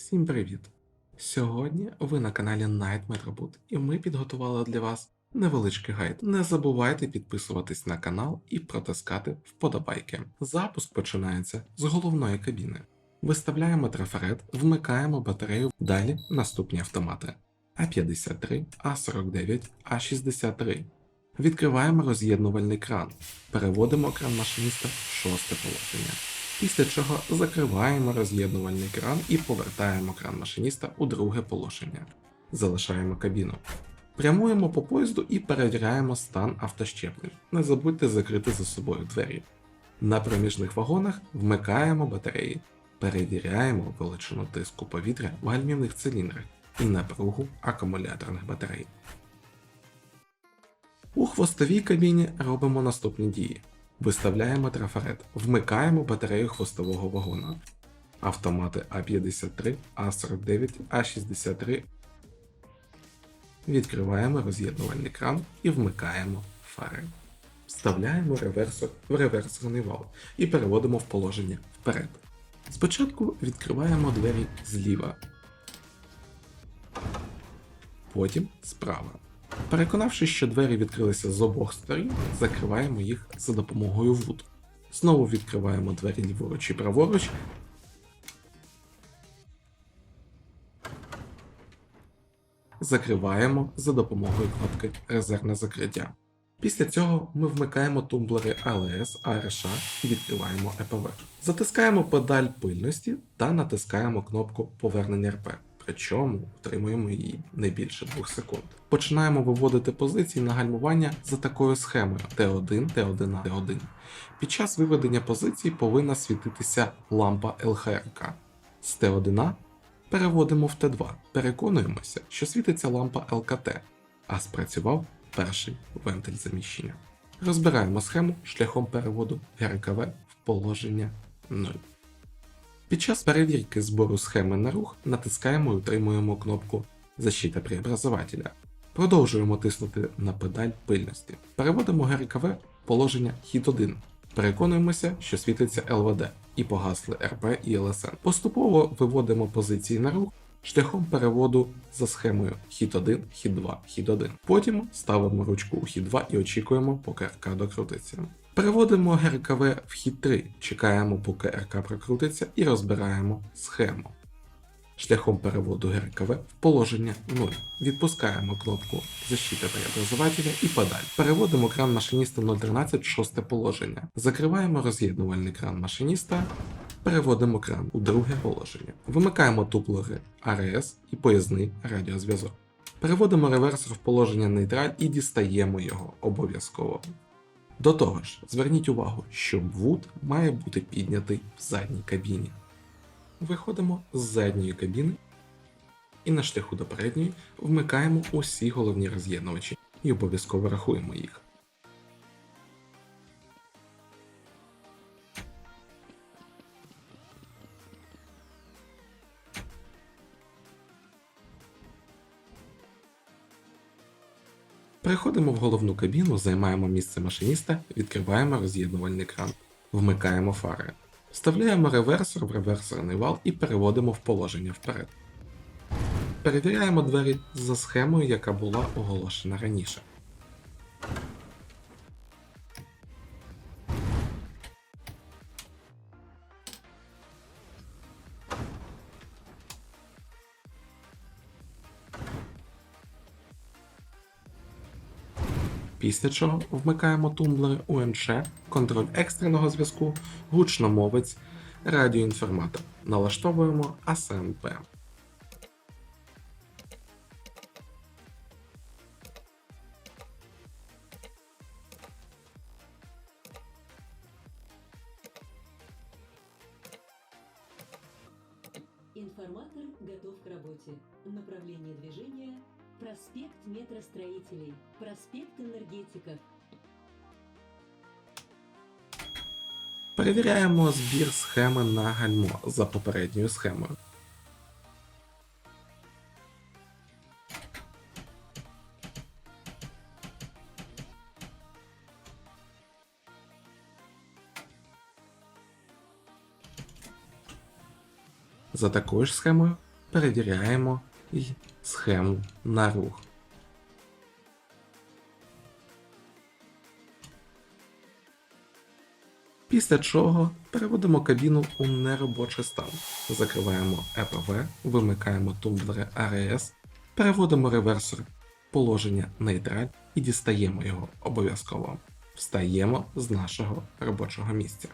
Всім привіт! Сьогодні ви на каналі Night Metroboot і ми підготували для вас невеличкий гайд. Не забувайте підписуватись на канал і протискати вподобайки. Запуск починається з головної кабіни. Виставляємо трафарет, вмикаємо батарею, далі наступні автомати А53, А49, А63. Відкриваємо роз'єднувальний кран, переводимо кран машиніста в шосте положення. Після чого закриваємо роз'єднувальний кран і повертаємо кран машиніста у друге положення. Залишаємо кабіну. Прямуємо по поїзду і перевіряємо стан автощеплень. Не забудьте закрити за собою двері. На проміжних вагонах вмикаємо батареї, перевіряємо величину тиску повітря в гальмівних циліндрах і напругу акумуляторних батарей. У хвостовій кабіні робимо наступні дії. Виставляємо трафарет, вмикаємо батарею хвостового вагона. Автомати А53, А49, А63. Відкриваємо роз'єднувальний кран і вмикаємо фари. Вставляємо реверсор в реверсорний вал і переводимо в положення вперед. Спочатку відкриваємо двері зліва, потім справа. Переконавшись, що двері відкрилися з обох сторін, закриваємо їх за допомогою вуд. Знову відкриваємо двері ліворуч і праворуч. Закриваємо за допомогою кнопки Резервне закриття. Після цього ми вмикаємо тумблери АЛС, АРШ і відкриваємо ЕПВ. Затискаємо педаль пильності та натискаємо кнопку повернення РП. Причому утримуємо її не більше 2 секунд. Починаємо виводити позиції на гальмування за такою схемою Т1, Т1, Т1. Під час виведення позицій повинна світитися лампа ЛХРК. З Т1 переводимо в Т2. Переконуємося, що світиться лампа ЛКТ, а спрацював перший вентиль заміщення. Розбираємо схему шляхом переводу ГРКВ в положення 0. Під час перевірки збору схеми на рух натискаємо і утримуємо кнопку Защита преобразователя. Продовжуємо тиснути на педаль пильності. Переводимо ГРКВ в положення хід 1. Переконуємося, що світиться ЛВД і погасли РП і ЛСН. Поступово виводимо позиції на рух шляхом переводу за схемою хід 1, хід 2, хід 1. Потім ставимо ручку у хід 2 і очікуємо, поки РК докрутиться. Переводимо ГРКВ в хід 3, чекаємо, поки РК прокрутиться, і розбираємо схему. Шляхом переводу ГРКВ в положення 0. Відпускаємо кнопку Защита преобразователя і педаль. Переводимо кран машиніста 013 в шосте положення. Закриваємо роз'єднувальний кран машиніста. Переводимо кран у друге положення. Вимикаємо туплери АРС і поясний радіозв'язок. Переводимо реверсор в положення нейтраль і дістаємо його обов'язково. До того ж, зверніть увагу, що вуд має бути піднятий в задній кабіні. Виходимо з задньої кабіни і на шляху до передньої вмикаємо усі головні роз'єднувачі і обов'язково рахуємо їх. Переходимо в головну кабіну, займаємо місце машиніста, відкриваємо роз'єднувальний кран, вмикаємо фари, вставляємо реверсор в реверсорний вал і переводимо в положення вперед. Перевіряємо двері за схемою, яка була оголошена раніше. Після чого вмикаємо тумблери УМЧ, контроль екстреного зв'язку, гучномовець, радіоінформатор. Налаштовуємо АСМП. Информатор готов к работе. Направление проспект метростроителей, проспект энергетиков, Перевіряємо збір схеми на гальмо за попередньою схемою. За такою ж схемою перевіряємо і схему на рух. Після чого переводимо кабіну у неробочий стан, закриваємо ЕПВ, вимикаємо тумблери ARS, переводимо реверсор положення нейтраль і дістаємо його обов'язково. Встаємо з нашого робочого місця.